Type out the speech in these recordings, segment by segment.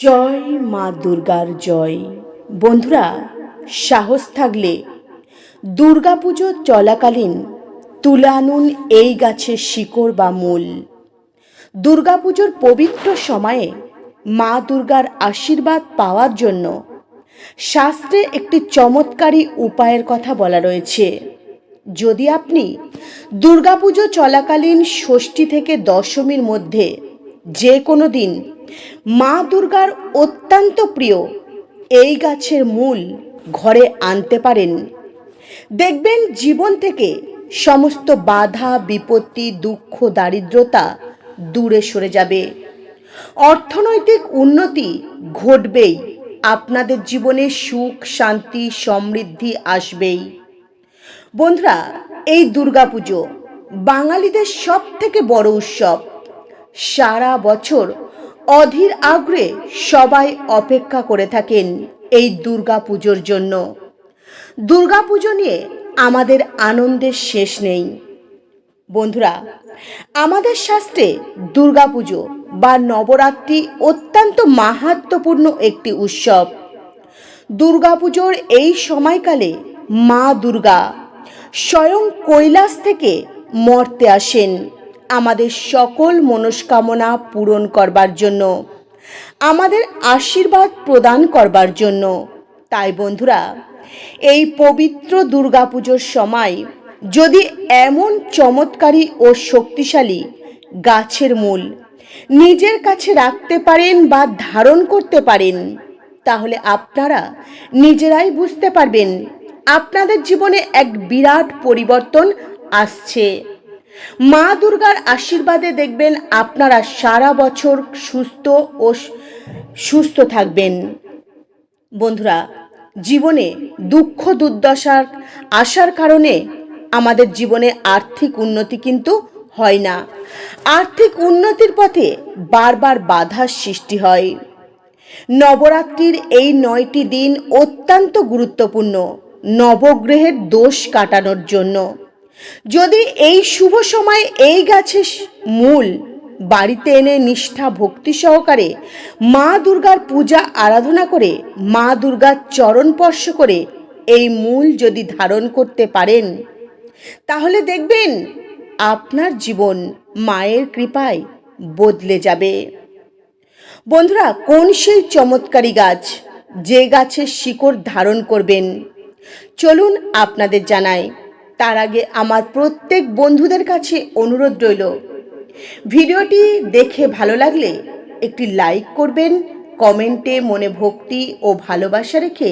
জয় মা দুর্গার জয়। বন্ধুরা, সাহস থাকলে দুর্গাপুজো চলাকালীন তুলে আনুন এই গাছের শিকড় বা মূল। দুর্গাপুজোর পবিত্র সময়ে মা দুর্গার আশীর্বাদ পাওয়ার জন্য শাস্ত্রে একটি চমৎকারী উপায়ের কথা বলা রয়েছে। যদি আপনি দুর্গাপুজো চলাকালীন ষষ্ঠী থেকে দশমীর মধ্যে যে কোনো দিন মা দুর্গার অত্যন্ত প্রিয়, এই গাছের মূল ঘরে আনতে পারেন। দেখবেন জীবন থেকে সমস্ত বাধা, বিপত্তি, দুঃখ, দারিদ্রতা দূরে সরে যাবে। অর্থনৈতিক উন্নতি ঘটবেই, আপনাদের জীবনে সুখ, শান্তি, সমৃদ্ধি আসবেই। বন্ধুরা, এই দুর্গাপুজো বাঙালিদের সব থেকে বড় উৎসব। সারা বছর অধীর আগ্রে সবাই অপেক্ষা করে থাকেন এই দুর্গাপুজোর জন্য। দুর্গাপুজো নিয়ে আমাদের আনন্দের শেষ নেই। বন্ধুরা, আমাদের শাস্ত্রে দুর্গাপুজো বা নবরাত্রি অত্যন্ত মাহাত্মপূর্ণ একটি উৎসব। দুর্গাপুজোর এই সময়কালে মা দুর্গা স্বয়ং কৈলাস থেকে মর্তে আসেন। আমাদের সকল মনস্কামনা পূরণ করবার জন্য, আমাদের আশীর্বাদ প্রদান করবার জন্য। তাই বন্ধুরা, এই পবিত্র দুর্গাপুজোর সময় যদি এমন চমৎকারী ও শক্তিশালী গাছের মূল নিজের কাছে রাখতে পারেন বা ধারণ করতে পারেন, তাহলে আপনারা নিজেরাই বুঝতে পারবেন, আপনাদের জীবনে এক বিরাট পরিবর্তন আসছে। মা দুর্গার আশীর্বাদে দেখবেন আপনারা সারা বছর সুস্থ ও সুস্থ থাকবেন। বন্ধুরা, জীবনে দুঃখ, দুর্দশার আসার কারণে আমাদের জীবনে আর্থিক উন্নতি কিন্তু হয় না। আর্থিক উন্নতির পথে বারবার বাধার সৃষ্টি হয়। নবরাত্রির এই নয়টি দিন অত্যন্ত গুরুত্বপূর্ণ। নবগ্রহের দোষ কাটানোর জন্য। যদি এই শুভ সময় এই গাছের মূল বাড়িতে এনে নিষ্ঠা ভক্তি সহকারে মা দুর্গার পূজা আরাধনা করে মা দুর্গার চরণ স্পর্শ করে এই মূল যদি ধারণ করতে পারেন, তাহলে দেখবেন আপনার জীবন মায়ের কৃপায় বদলে যাবে। বন্ধুরা কোন সেই চমৎকারী গাছ যে গাছের শিকড় ধারণ করবেন? চলুন আপনাদের জানাই তার আগে আমার প্রত্যেক বন্ধুদের কাছে অনুরোধ রইল, ভিডিওটি দেখে ভালো লাগলে একটি লাইক করবেন, কমেন্টে মনে ভক্তি ও ভালোবাসা রেখে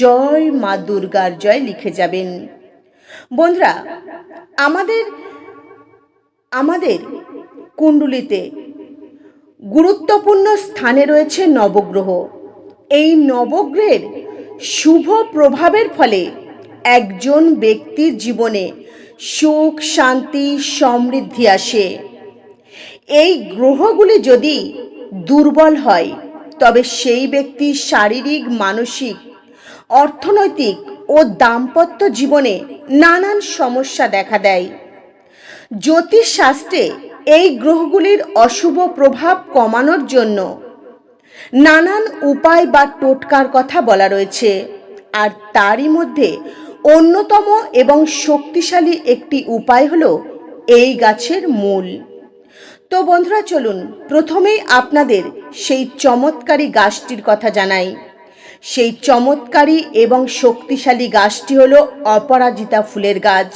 জয় মা দুর্গার জয় লিখে যাবেন। বন্ধুরা, আমাদের আমাদের কুণ্ডুলিতে গুরুত্বপূর্ণ স্থানে রয়েছে নবগ্রহ। এই নবগ্রহের শুভ প্রভাবের ফলে একজন ব্যক্তির জীবনে সুখ, শান্তি, সমৃদ্ধি আসে। এই গ্রহগুলি যদি দুর্বল হয়, তবে সেই ব্যক্তি শারীরিক, মানসিক, অর্থনৈতিক ও দাম্পত্য জীবনে নানান সমস্যা দেখা দেয়। জ্যোতিষশাস্ত্রে এই গ্রহগুলির অশুভ প্রভাব কমানোর জন্য নানান উপায় বা টোটকার কথা বলা রয়েছে, আর তারই মধ্যে অন্যতম এবং শক্তিশালী একটি উপায় হলো এই গাছের মূল। তো বন্ধুরা, চলুন প্রথমেই আপনাদের সেই চমৎকারী গাছটির কথা জানাই। সেই চমৎকারী এবং শক্তিশালী গাছটি হলো অপরাজিতা ফুলের গাছ।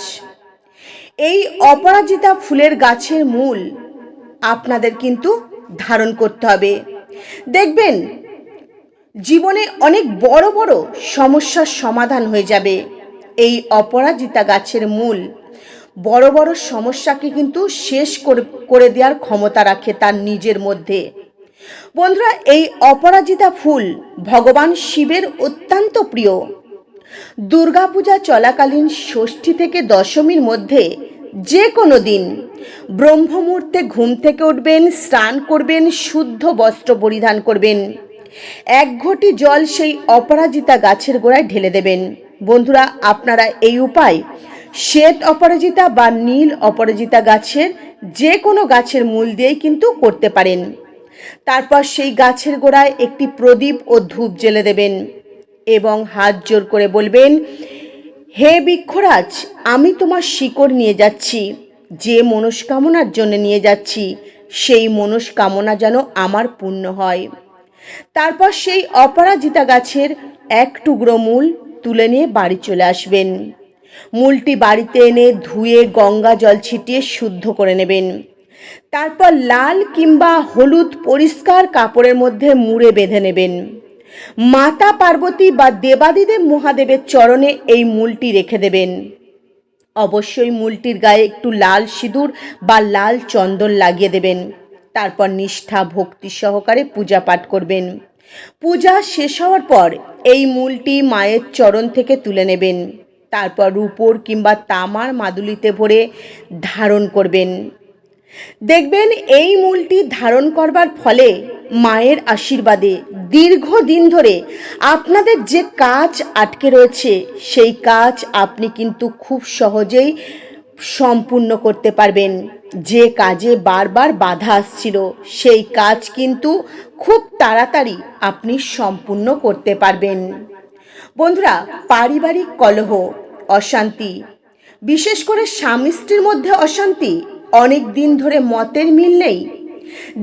এই অপরাজিতা ফুলের গাছের মূল আপনাদের কিন্তু ধারণ করতে হবে। দেখবেন, জীবনে অনেক বড় বড় সমস্যার সমাধান হয়ে যাবে। এই অপরাজিতা গাছের মূল। বড় বড় সমস্যাকে কিন্তু শেষ করে দেওয়ার ক্ষমতা রাখে তার নিজের মধ্যে। বন্ধুরা, এই অপরাজিতা ফুল ভগবান শিবের অত্যন্ত প্রিয়। দুর্গাপূজা চলাকালীন ষষ্ঠী থেকে দশমীর মধ্যে যে কোনো দিন ব্রহ্মমুহূর্তে ঘুম থেকে উঠবেন, স্নান করবেন, শুদ্ধ বস্ত্র পরিধান করবেন। এক ঘটি জল সেই অপরাজিতা গাছের গোড়ায় ঢেলে দেবেন। বন্ধুরা, আপনারা এই উপায়, শ্বেত অপরাজিতা বা নীল অপরাজিতা গাছের যে কোনো গাছের মূল দিয়েই কিন্তু করতে পারেন। তারপর সেই গাছের গোড়ায় একটি প্রদীপ ও ধূপ জেলে দেবেন এবং হাত জোর করে বলবেন, হে বৃক্ষরাজ, আমি তোমার শিকড় নিয়ে যাচ্ছি, যে মনস্কামনার জন্য নিয়ে যাচ্ছি, সেই মনস্কামনা যেন আমার পূর্ণ হয়। তারপর সেই অপরাজিতা গাছের এক টুকরো মূল তুলে নিয়ে বাড়ি চলে আসবেন। মূলটি বাড়িতে এনে ধুয়ে গঙ্গা জল ছিটিয়ে শুদ্ধ করে নেবেন। তারপর লাল কিংবা হলুদ পরিষ্কার কাপড়ের মধ্যে মুড়ে বেঁধে নেবেন। মাতা পার্বতী বা দেবাদিদেব মহাদেবের চরণে এই মূলটি রেখে দেবেন। অবশ্যই মূলটির গায়ে একটু লাল সিঁদুর বা লাল চন্দন লাগিয়ে দেবেন। তারপর নিষ্ঠা, ভক্তি সহকারে পূজা পাঠ করবেন। পূজা শেষ হওয়ার পর এই মূলটি মায়ের চরণ থেকে তুলে নেবেন। তারপর রূপোর কিংবা তামার মাদুলিতে ভরে ধারণ করবেন। দেখবেন এই মূলটি ধারণ করবার ফলে মায়ের আশীর্বাদে দীর্ঘদিন ধরে আপনাদের যে কাজ আটকে রয়েছে, সেই কাজ আপনি কিন্তু খুব সহজেই সম্পূর্ণ করতে পারবেন। যে কাজে বারবার বাধা আসছিল, সেই কাজ কিন্তু খুব তাড়াতাড়ি আপনি সম্পূর্ণ করতে পারবেন। বন্ধুরা, পারিবারিক কলহ, অশান্তি, বিশেষ করে স্বামী স্ত্রীর মধ্যে অশান্তি, অনেক দিন ধরে মতের মিল নেই।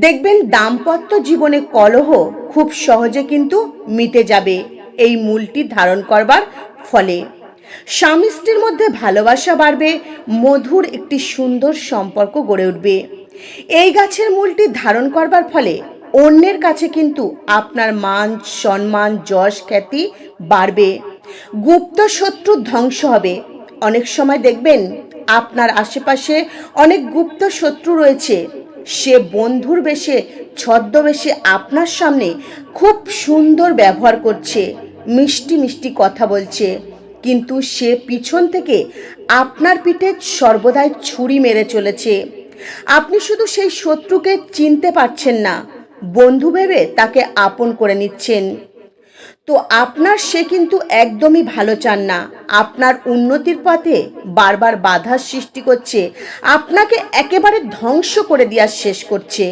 দেখবেন দাম্পত্য জীবনে কলহ খুব সহজে কিন্তু মিটে যাবে, এই মূলটি ধারণ করবার ফলে। স্বামী স্ত্রীর মধ্যে ভালোবাসা বাড়বে, মধুর একটি সুন্দর সম্পর্ক গড়ে উঠবে। এই গাছের মূলটি ধারণ করবার ফলে অন্যের কাছে কিন্তু আপনার মান, সম্মান, যশ, খ্যাতি বাড়বে। গুপ্ত শত্রুর ধ্বংস হবে। অনেক সময় দেখবেন আপনার আশেপাশে অনেক গুপ্ত শত্রু রয়েছে। সে বন্ধুর বেশে, ছদ্মবেশে আপনার সামনে খুব সুন্দর ব্যবহার করছে, মিষ্টি মিষ্টি কথা বলছে। কিন্তু সে পিছন থেকে আপনার পিঠে সর্বদাই ছুরি মেরে চলেছে। আপনি শুধু সেই শত্রুকে চিনতে পারছেন না, বন্ধু ভেবে তাকে আপন করে নিচ্ছেন। তো আপনার সে কিন্তু একদমই ভালো চান না। আপনার উন্নতির পথে বারবার বাধার সৃষ্টি করছে। আপনাকে একেবারে ধ্বংস করে দেওয়ার শেষ করছে।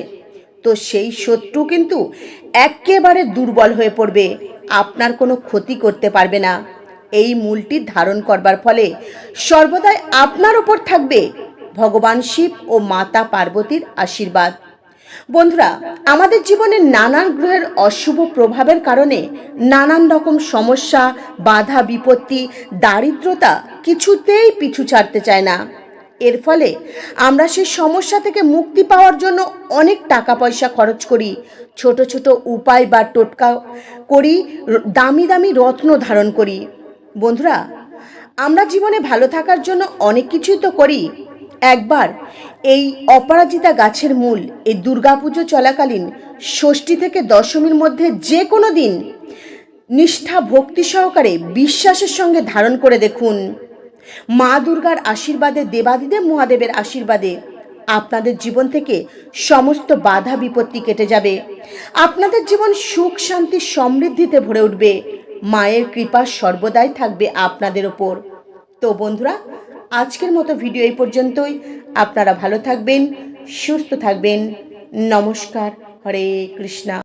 তো সেই শত্রু কিন্তু একেবারে দুর্বল হয়ে পড়বে। আপনার কোনো ক্ষতি করতে পারবে না। এই মূলটি ধারণ করবার ফলে সর্বদাই আপনার ওপর থাকবে ভগবান শিব ও মাতা পার্বতীর আশীর্বাদ। বন্ধুরা, আমাদের জীবনে নানান গ্রহের অশুভ প্রভাবের কারণে নানান রকম সমস্যা, বাধা, বিপত্তি, দারিদ্রতা কিছুতেই পিছু ছাড়তে চায় না। এর ফলে আমরা সেই সমস্যা থেকে মুক্তি পাওয়ার জন্য অনেক টাকা পয়সা খরচ করি, ছোট ছোট উপায় বা টোটকা করি, দামি দামি রত্ন ধারণ করি। বন্ধুরা, আমরা জীবনে ভালো থাকার জন্য অনেক কিছুই তো করি। একবার এই অপরাজিতা গাছের মূল, এই দুর্গাপুজো চলাকালীন ষষ্ঠী থেকে দশমীর মধ্যে যে কোনো দিন নিষ্ঠা, ভক্তি সহকারে বিশ্বাসের সঙ্গে ধারণ করে দেখুন। মা দুর্গার আশীর্বাদে, দেবাদিদেব মহাদেবের আশীর্বাদে আপনাদের জীবন থেকে সমস্ত বাধা বিপত্তি কেটে যাবে। আপনাদের জীবন সুখ, শান্তি, সমৃদ্ধিতে ভরে উঠবে। মায়ের কৃপা সর্বদাই থাকবে আপনাদের ওপর। তো বন্ধুরা, আজকের মতো ভিডিও এই পর্যন্তই। আপনারা ভালো থাকবেন, সুস্থ থাকবেন। নমস্কার, হরে কৃষ্ণা।